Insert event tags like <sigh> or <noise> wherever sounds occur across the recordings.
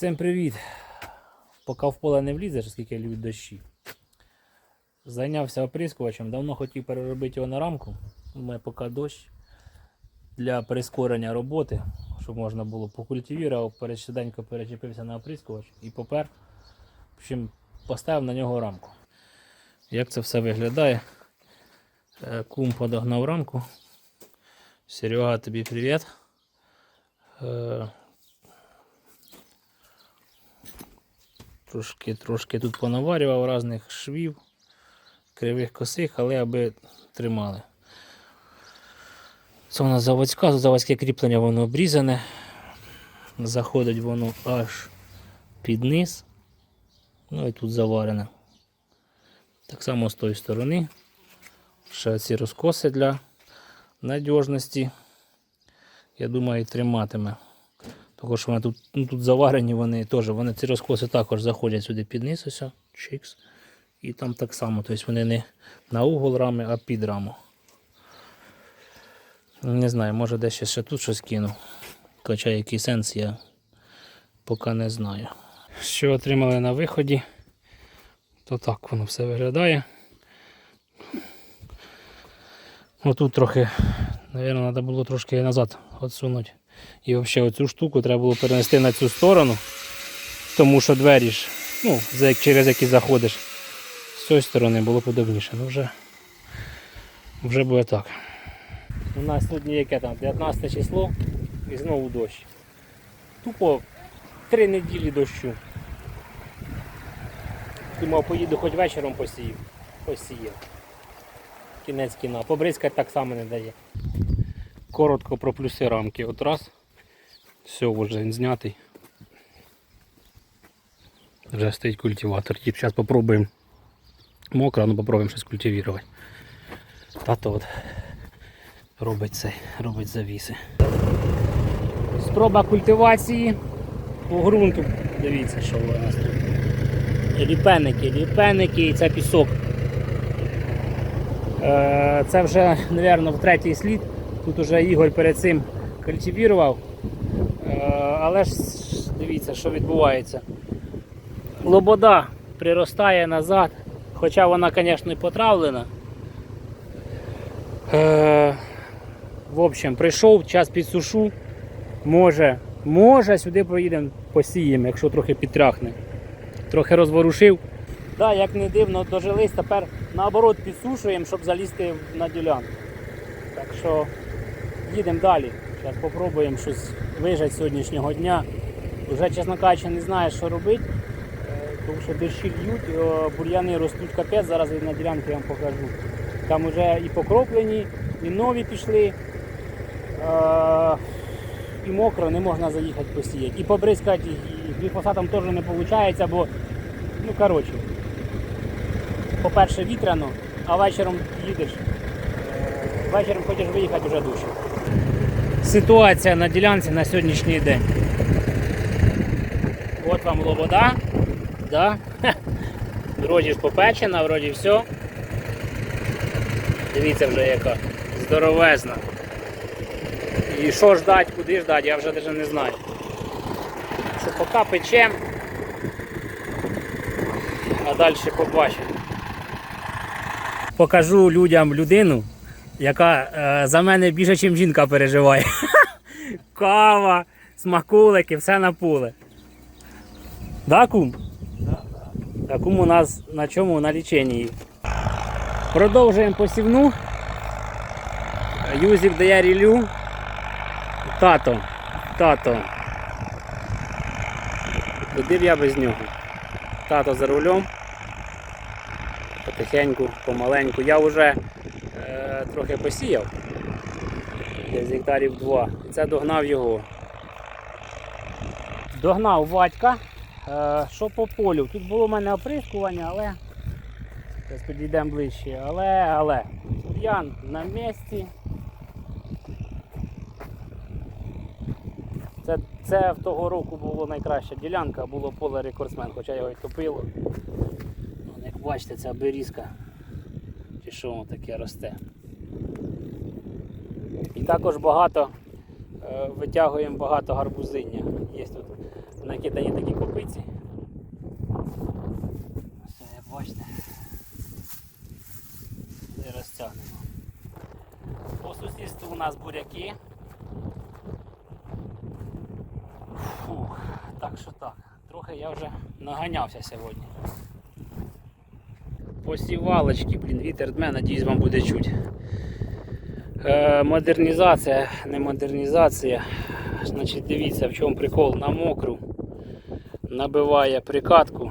Всім привіт! Поки в поле не влізеш, оскільки люблю дощі. Зайнявся оприскувачем, давно хотів переробити його на рамку. У мене поки дощ для прискорення роботи, щоб можна було покультивірував, перед перечепився на оприскувач і попер. В общем, поставив на нього рамку. Як це все виглядає? Е, Кум подогнав рамку. Серега, тобі привіт. Трошки, трошки тут понаварював різних швів, кривих косих, але аби тримали. Це у нас заводська, заводське кріплення воно обрізане. Заходить воно аж під низ. Ну і тут заварене. Так само з тої сторони. Ще ці розкоси для надіжності. Я думаю, триматиме. Що вони тут, ну, тут заварені вони теж. Вони ці розкоси також заходять сюди під низ, ось, чикс. І там так само. Тобто вони не на угол рами, а під раму. Не знаю, може десь ще тут щось кину. Хоча який сенс я поки не знаю. Що отримали на виході, то так воно все виглядає. Ну тут трохи, мабуть, треба було трошки назад відсунути. І взагалі оцю штуку треба було перенести на цю сторону, тому що двері ж, ну, через які заходиш, з цієї сторони було подобніше. Ну вже, вже буде так. У нас сьогодні яке там 19 число і знову дощ. Тупо три неділі дощу. Думав, поїду хоч вечором посію. Посіяв. Кінець кіна. Побризкати так само не дає. Коротко про плюси рамки. От раз. Все, вже він знятий. Вже стоїть культиватор. І зараз попробуємо. Мокро, ну попробуємо щось культивувати. Тато от робить цей, робить завіси. Спроба культивації по ґрунту. Дивіться, що у нас тут. Ліпеники, ліпеники і це пісок. Е, Це вже, мабуть, в третій слід. Тут уже Ігор перед цим культивірував. Е, Але ж дивіться, що відбувається. Лобода приростає назад, хоча вона, звісно, і потравлена. Е, В общем, прийшов час підсушу. Може, може сюди поїдемо посіємо, якщо трохи підтряхне. Трохи розворушив. Так, як не дивно, дожились, тепер наоборот підсушуємо, щоб залізти на ділянку. Так що їдемо далі. Зараз спробуємо щось вижати сьогоднішнього дня. Вже, чесно кажучи, не знаю, що робити, е, тому що дощі льють, бур'яни ростуть капець, зараз на ділянці я вам покажу. Там вже і покроплені, і нові пішли. Е, І мокро, не можна заїхати посіяти. І побризкати, і гліфосатом теж не виходить, бо, ну коротше, по-перше, вітряно, а вечором їдеш. е, Вечором хочеш виїхати вже душі. Ситуація на ділянці на сьогоднішній день. От вам лобода. Да? <laughs> Вроді ж попечена, вроді все. Дивіться вже яка здоровезна. І що ждать, куди ждать, я вже навіть не знаю. Що поки печем, а далі побачимо. Покажу людям людину, яка е, за мене більше, ніж жінка переживає. <laughs> Кава, смакулики, все на поле. Да, кум? Да, кум у нас на чому? На ліченні. Продовжуємо посівну. Юзик дає рілю. Тато. Тато. Куди б я без нього? Тато за рулем. Потихеньку, помаленьку. Я вже трохи посіяв. Десь гектарів два. І це догнав його. Догнав Вадька. Е, що по полю? Тут було в мене оприскування, але зараз підійдемо ближче. Але, але, бур'ян на місці. Це, це в того року було найкраща ділянка, було поле рекордсмен, хоча його й топило. Вон, Як бачите, ця берізка, чи що воно таке росте. Також багато е, витягуємо багато гарбузиння. Є тут накидані такі копиці. Все, бачите. І розтягнемо. По сусідству у нас буряки. Фух, так що так. Трохи я вже наганявся сьогодні. Посівалочки, блін, вітер дме, надіюсь вам буде чуть. Е, модернізація, не модернізація. Значить, дивіться, в чому прикол на мокру. Набиває прикатку.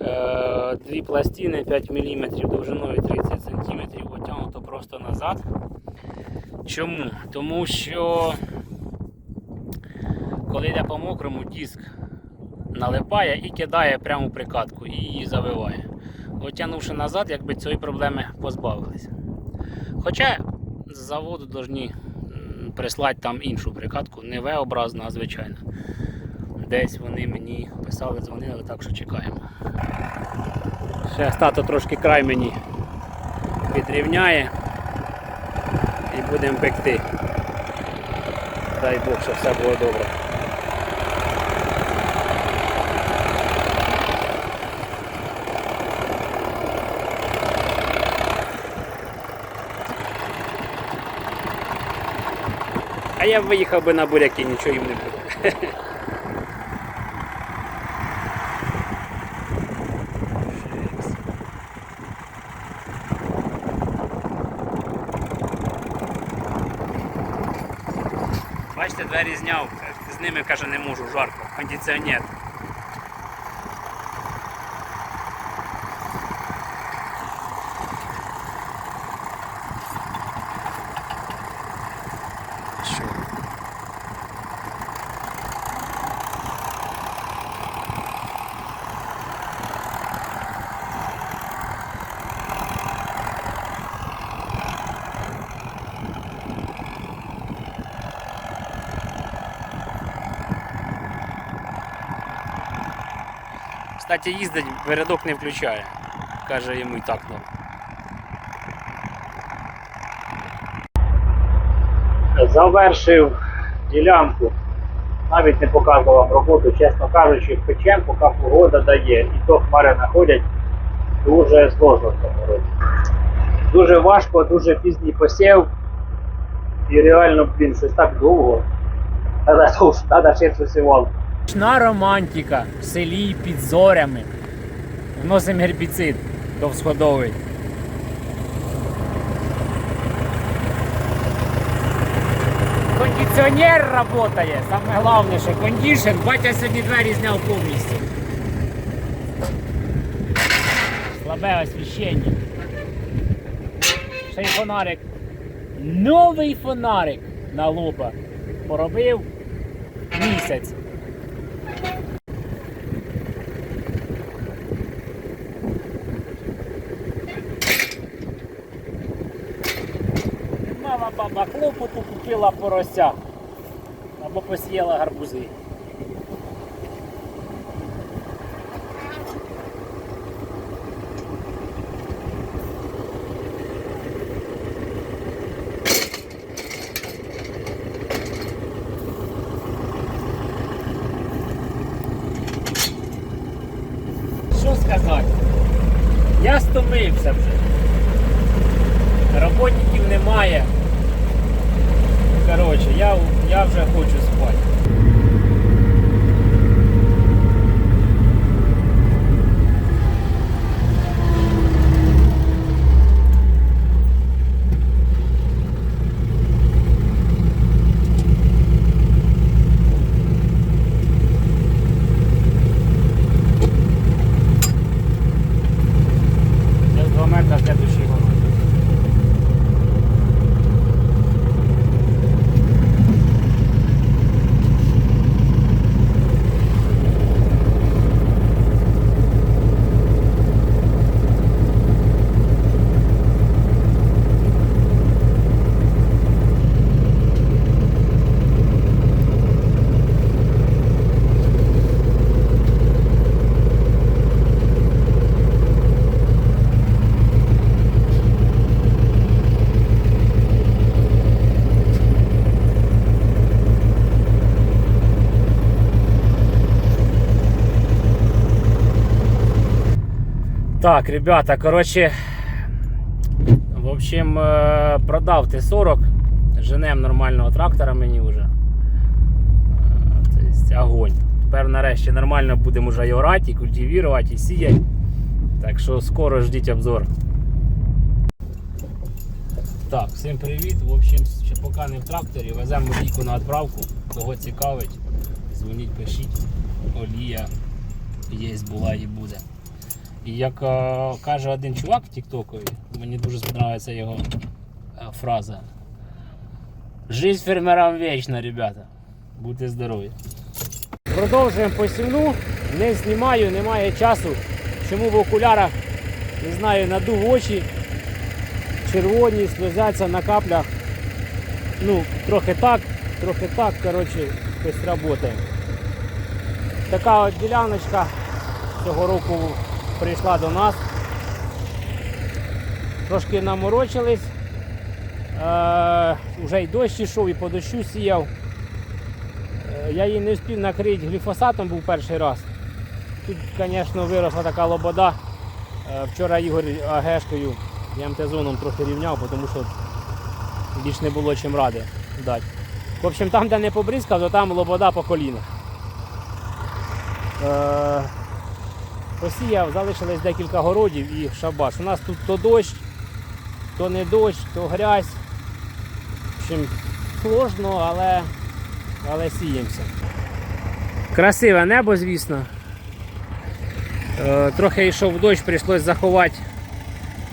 Е, дві пластини 5 мм довжиною 30 см отягнуто просто назад. Чому? Тому що коли йде по мокрому, диск налипає і кидає прямо прикатку і її завиває. Отягнувши назад, якби цієї проблеми позбавилися. Хоча з заводу повинні прислати там іншу прикатку, не V-образну, а звичайно. Десь вони мені писали, дзвонили, так що чекаємо. Ще стато трошки край мені підрівняє і будемо пекти. Дай Бог, щоб все було добре. Я виїхав би на буряки, нічого їм не буде. Бачите, двері зняв, з ними каже не можу, жарко, кондиціонер. Кстати, їздить, передок не включає. Каже йому і так ну. Завершив ділянку. Навіть не показував роботу, чесно кажучи, печем, поки погода дає. І то хмари знаходять дуже сложно в цьому році. Дуже важко, дуже пізній посів. І реально, блін, щось так довго. Треба ширшу сівалку. Нічна романтика в селі під зорями. Вносимо гербіцид довсходовий. Кондиціонер працює, саме головне, що кондішн, батя сьогодні двері зняв повністю. Слабе освіщення. Ще й фонарик. Новий фонарик на лоба. Поробив місяць. Мама клопоту купила порося. Або посіяла гарбузи. Що сказати? Я стомився вже. Роботників немає. Коротше, вже хочу спати. Через два метра следующий город. Так, ребята, коротше, в общем, е, продав Т-40. Женем нормального трактора мені вже. Тобто огонь. Тепер нарешті нормально будемо вже і орати, і культивувати, і сіяти. Так що скоро ждіть обзор. Так, всім привіт. В общем, ще поки не в тракторі, веземо олійку на відправку. Кого цікавить, дзвоніть, пишіть. Олія є, була і буде. Як е, каже один чувак в Тіктокові, мені дуже сподобається його е, фраза. Жизнь фермерам вічна, ребята. Будьте здорові. Продовжуємо посівну. Не знімаю, немає часу. Чому в окулярах, не знаю, надув очі, червоні, сльозяться на каплях. Ну, трохи так, трохи так, коротше, хтось працює. Така от діляночка цього року прийшла до нас. Трошки наморочились. Е, вже й дощ ішов, і по дощу сіяв. Е, я її не встиг накрити гліфосатом, був перший раз. Тут, звісно, виросла така лобода. Е, вчора Ігор Агешкою я МТ-зоном трохи рівняв, тому що більш не було чим ради дати. В общем, там, де не побризкав, то там лобода по коліна. Е, посіяв, залишилось декілька городів і шабаш. У нас тут то дощ, то не дощ, то грязь. В общем, сложно, але, але сіємося. Красиве небо, звісно. Е, Трохи йшов дощ, прийшлось заховати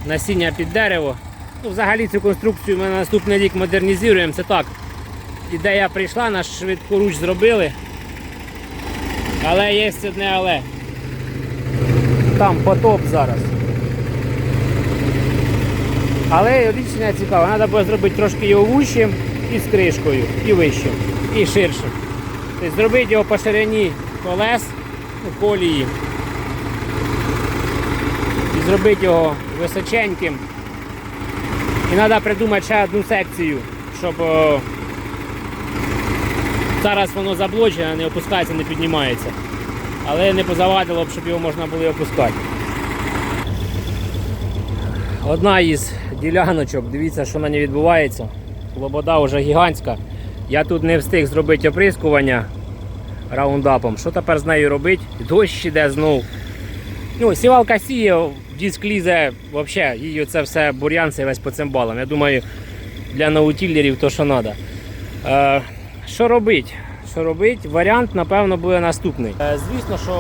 насіння під дерево. Ну, взагалі цю конструкцію ми на наступний рік модернізуємо. Це так. Ідея прийшла, наш швидкоруч зробили. Але є одне але. Там потоп зараз. Але рішення цікаве, треба буде зробити трошки його вущим і з кришкою, і вищим, і ширшим. Тобто зробити його по ширині колес, ну, колії. І зробити його височеньким. І треба придумати ще одну секцію, щоб о, зараз воно заблочене, не опускається, не піднімається. Але не позавадило б, щоб його можна було опускати. Одна із діляночок, дивіться, що на ній відбувається. Лобода вже гігантська. Я тут не встиг зробити оприскування раундапом. Що тепер з нею робити? Дощ іде знов. Ну, сівалка сіє, диск лізе, взагалі, її це все бур'ян, це весь по цим балам. Я думаю, для наутіллерів то, що треба. Що робити? Що робити? Варіант, напевно, буде наступний. Е, звісно, що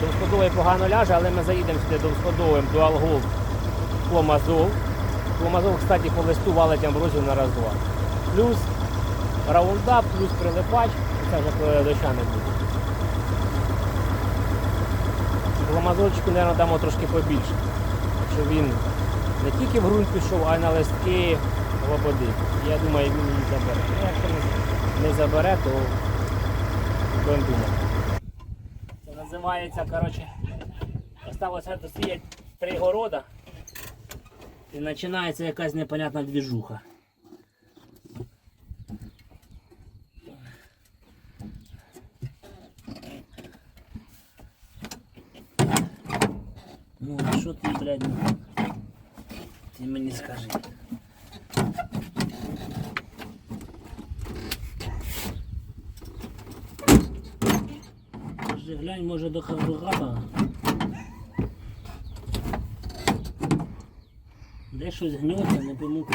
довсходовий погано ляже, але ми заїдемо сюди довсходовим Dual Gold Пломазол. Пломазол, кстати, по листу валить амброзію на раз-два. Плюс раундап, плюс прилипач. Це вже коли доща не буде. Пломазольчику, мабуть, дамо трошки побільше. Щоб він не тільки в ґрунт пішов, а й на листки лободи. Я думаю, він її забере. Не, забере, то будемо думати. Це називається, коротше, осталося досіяти три города. І починається якась непонятна двіжуха. Ну, а що ти, блядь? Ти мені скажи. Скажи, глянь, може до Хавругата. Де щось гнеться, не пойму.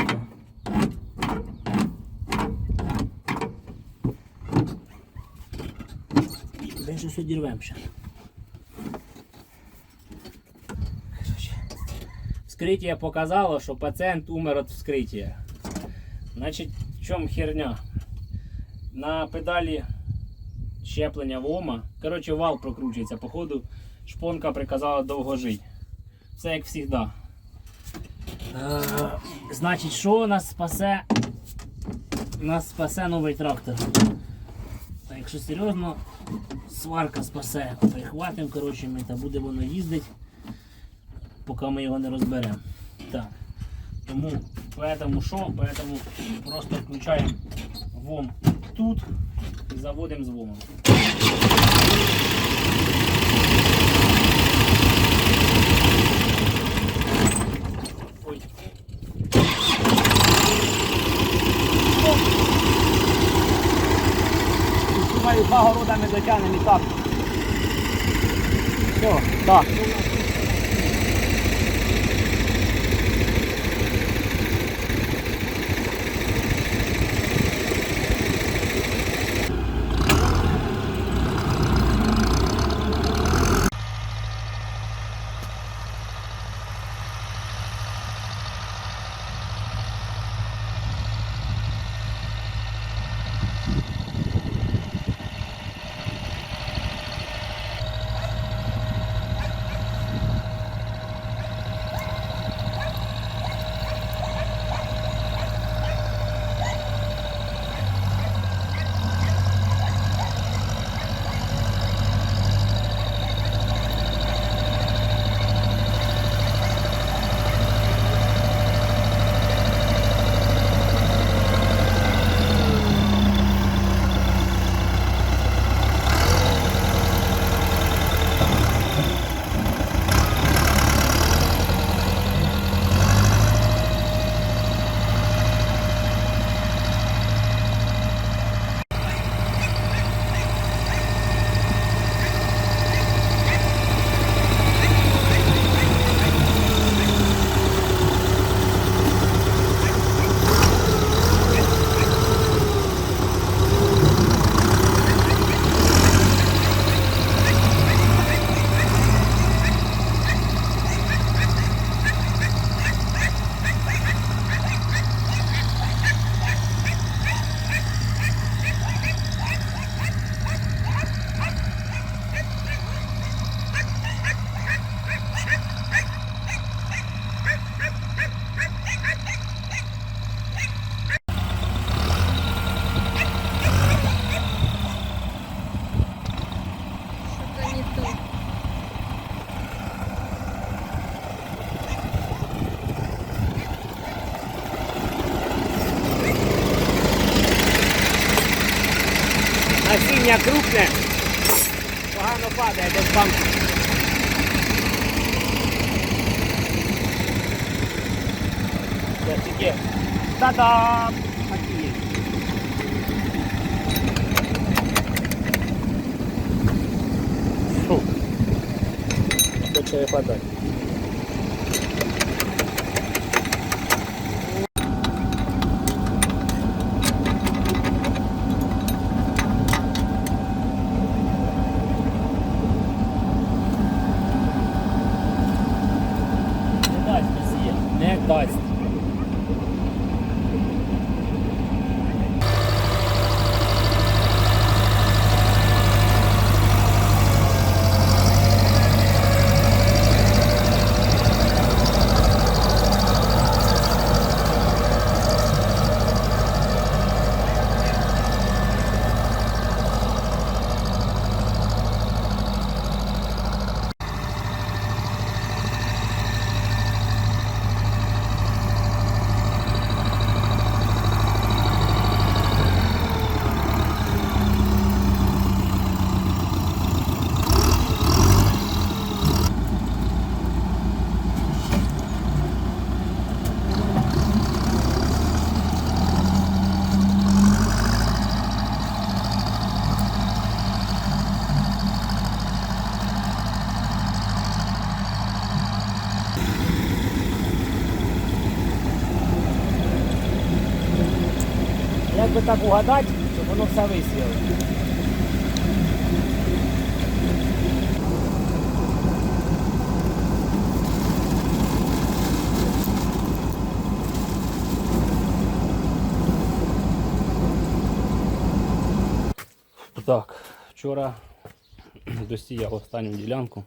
Де щось одірвем ще. Вскриття показало, що пацієнт умер від вскриття. Значить, в чому херня? На педалі щеплення ВОМа. Коротше, вал прокручується, походу, шпонка приказала довго жити. Все як завжди. Е, значить, що нас спасе? Нас спасе новий трактор. Та якщо серйозно, сварка спасе. Прихватимо, коротше, ми та буде воно їздити, поки ми його не розберемо. Так. Тому поэтому що? Поэтому просто включаємо ВОМ тут і заводимо з ВОМом. Два города ми дотягнемо і так. Все, так. Хоче би так угадати, щоб воно все висіло. Так, вчора досіяв останню ділянку.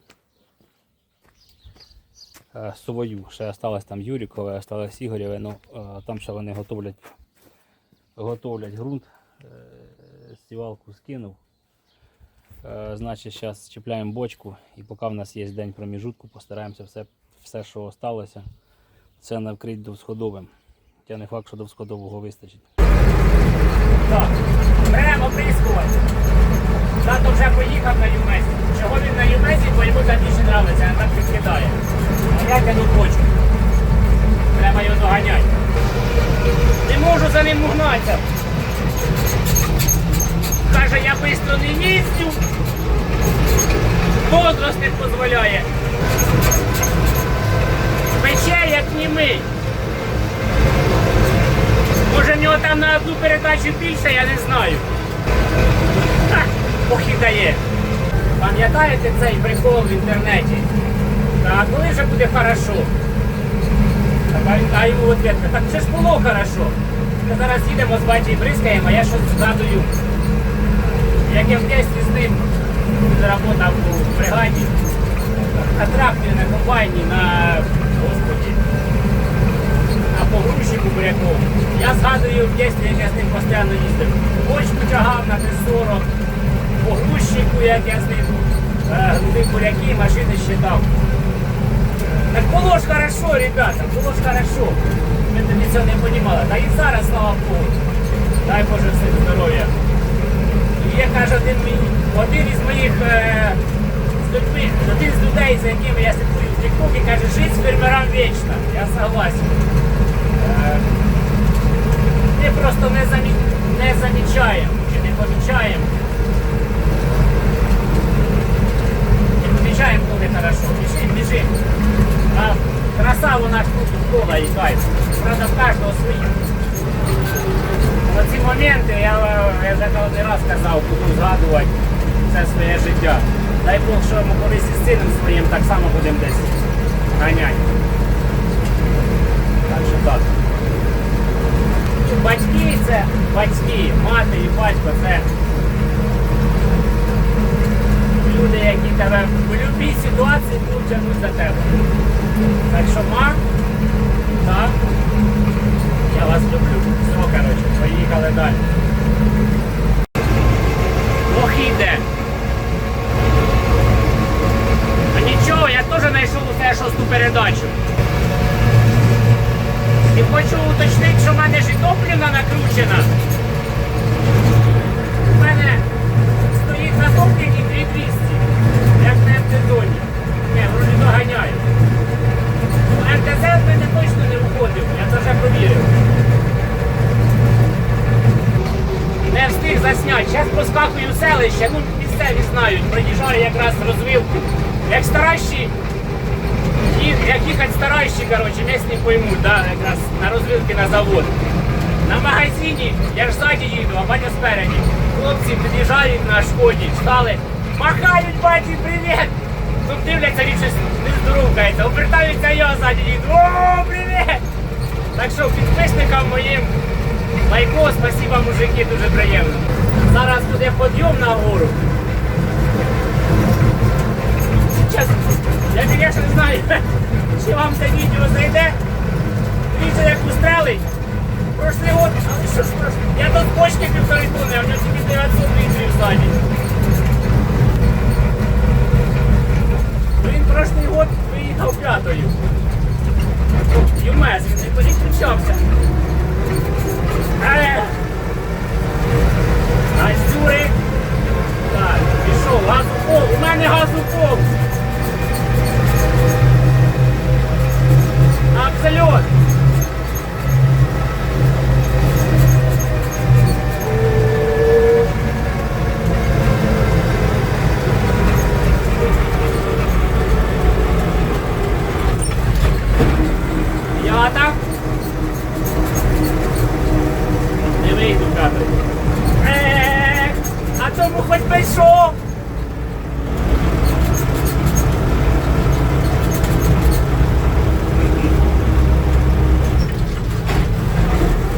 Е, Свою. Ще осталось там Юрікове, осталось Ігорєве, ну е, там ще вони готовлять готовлять ґрунт, е, сівалку скинув. Е, Значить, зараз чіпляємо бочку і поки в нас є день проміжутку, постараємося все, все що залишилося, це навкрити довсходовим. Хоча не факт, що довсходового вистачить. Так, беремо оприскувати. Тато вже поїхав на Юмесі. Чого він на Юмесі, бо йому там більше подобається, а так підкидає. А я тяну хочу. Треба його доганяти. Не можу за ним угнатися. каже, я швидко не їздю. Возраст не дозволяє. Пече, як німий. Може в нього там на одну передачу більше, я не знаю. Ха, похідає. Пам'ятаєте цей прикол в інтернеті? А коли вже буде хорошо? А йому відповідь, так це ж було хорошо. Ми зараз їдемо з батьком бризкаємо, а я щось згадую. Як я в дитинстві з ним заработав у бригаді, тракторі, на комбайні, на господі, на погрузчику буряков. Я згадую в дитинстві, як я з ним постійно їздив. Бочку тягав на Т-40, погрузчику, як я з ним е, грузив буряки, машини щитав. Так було ж хорошо, ребята, було ж хорошо. Ми тоді цього не розуміли. Та і зараз, слава Богу. Дай Боже всім здоров'я. Є, каже, один, мій, один із моїх е, з людьми, один з людей, за якими я слідкую в Тіктокі, каже, жить з фермерам вічно. Я согласен. Е, ми просто не, замі... не замічаємо чи не помічаємо. Не помічаємо, коли хорошо. Біжим, біжим. А краса вона ж тут кола і кайф. Правда, кожного свої. Оці моменти я, вже не раз казав, буду згадувати все своє життя. Дай Бог, що ми колись із сином своїм так само будемо десь ганяти. Так що так. Батьки це батьки, мати і батько це люди, які тебе в будь-якій ситуації будуть тягнути за тебе. Так що ма, так, я вас люблю. Все, коротше, поїхали далі. Ох іде. А нічого, я теж знайшов у тебе шосту передачу. І хочу уточнити, що в мене ж і топлівна накручена. У мене стоїть на топливі 2200, як на МТ-зоні. Не, вроді доганяю. МТЗ в мене точно не виходив, я це вже провірив. Не встиг засняти. Зараз проскакую в селище, ну місцеві знають, проїжджаю якраз розвилку. Як старащі, як їхати старащі, коротше, місні поймуть, да, якраз на розвилки на завод. На магазині, я ж ззаді їду, а батя спереді. Хлопці під'їжджають на шкоді, стали, махають баті, привіт! Тут дивляться, він щось не здоровкається, обертаються я ззаді їду. О, привіт! Так що підписникам моїм лайко, спасіба, мужики, дуже приємно. Зараз буде подйом на гору. Не вийду кадр. Ех, а тому хоч би що.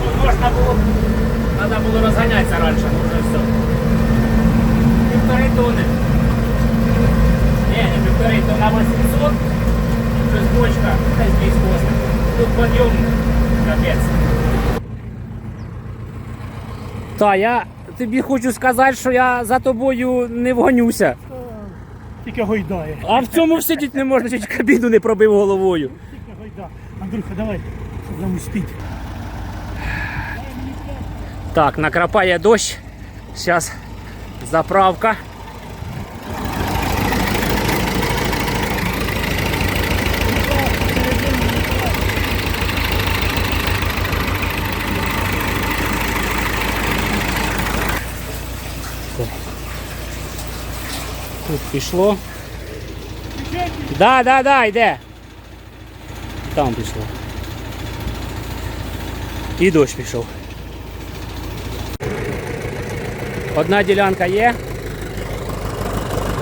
Ну, Можна було, треба було розганятися раніше, ну вже все. Півтори тони. Ні, не півтори, то на 800. Плюс бочка, десь 200 Тут подйом, капець. Та, я тобі хочу сказати, що я за тобою не вгонюся. Тільки гойдає. А в цьому сидіти не можна, чуть кабіну не пробив головою. Тільки гойда. Андрюха, давай, щоб нам. Так, накрапає дощ. Зараз заправка. Пішло. Да, да, да, йде. Там пішло. І дощ пішов. Одна ділянка є.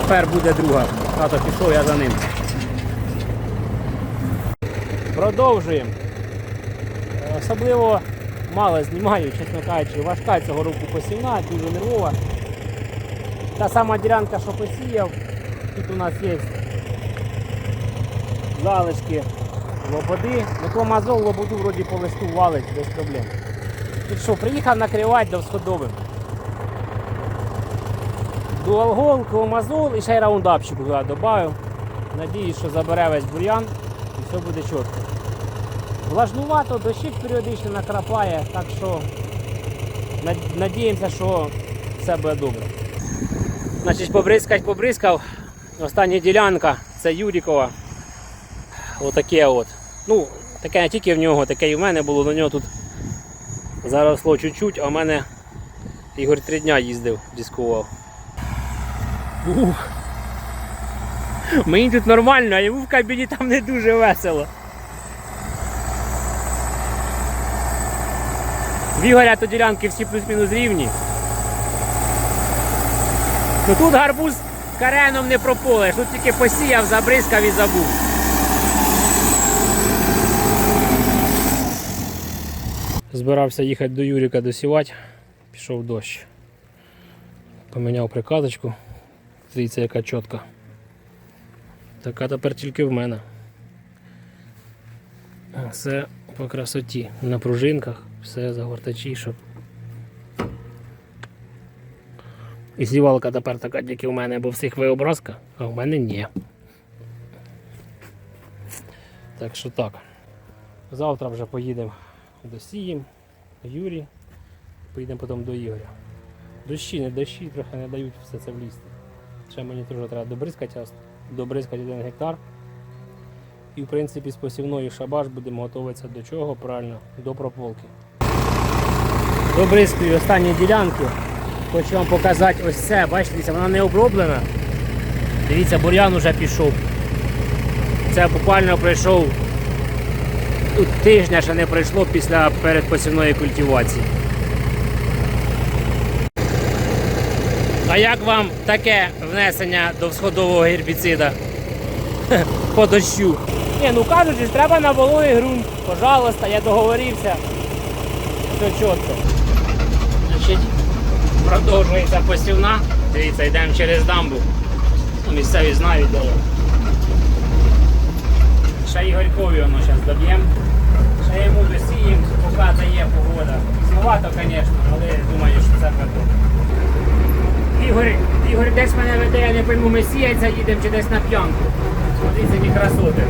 Тепер буде друга. Тато пішов, я за ним. Продовжуємо. Е, Особливо мало знімаю, чесно кажучи, важка цього року посівна, дуже нервова. Та сама ділянка, що посіяв, тут у нас є залишки лободи. То лободу вроді по листу валить без проблем. Тут що, приїхав накривати до всходовим. Дуалгол, кломазол і ще й раундапчик туди додав. Надіюсь, що забере весь бур'ян і все буде чітко. Влажнувато, дощик періодично накрапає, так що над- надіємося, що все буде добре. Значить, побризкать побризкав. Остання ділянка це Юрікова. Отаке от. Ну, таке не тільки в нього, таке і в мене було, на нього тут заросло чуть-чуть, а в мене Ігор три дня їздив, дискував. Ух. Мені тут нормально, а йому в кабіні там не дуже весело. В Ігоря то ділянки всі плюс-мінус рівні. Ну тут гарбуз кареном не прополеш, тут тільки посіяв, забризкав і забув. Збирався їхати до Юріка досівати, пішов дощ. Поміняв приказочку. Дивіться, яка чітка. Така тепер тільки в мене. Все по красоті. На пружинках, все загортачі, щоб. І сівалка тепер така тільки в мене, бо всіх виобразка, а в мене ні. Так що так. Завтра вже поїдемо до Сіїм, Юрі, поїдемо потім до Ігоря. Дощі, не дощі, трохи не дають все це влізти. Ще мені теж треба добризкати, добризкати один гектар. І в принципі з посівної шабаш будемо готуватися до чого? Правильно, до прополки. Добризкую останні ділянки. Хочу вам показати ось це. Бачите, вона не оброблена. Дивіться, бур'ян уже пішов. Це буквально пройшов тут тижня ще не пройшло після передпосівної культивації. А як вам таке внесення до всходового гербіцида <laughs> по дощу? Ні, ну кажуть, треба на вологий ґрунт. Пожалуйста, я договорився. Все чітко. Продовжується посівна. Дивіться, йдемо через дамбу. Ну, Місцеві знають де. Ще Ігорькові воно зараз доб'ємо. Ще йому досіємо, поки дає погода. Пізнувато, звісно, але думаю, що це буде. Ігор, Ігор десь мене веде, я не пойму, ми сіяться, їдемо чи десь на п'янку. Смотрите, які красоти.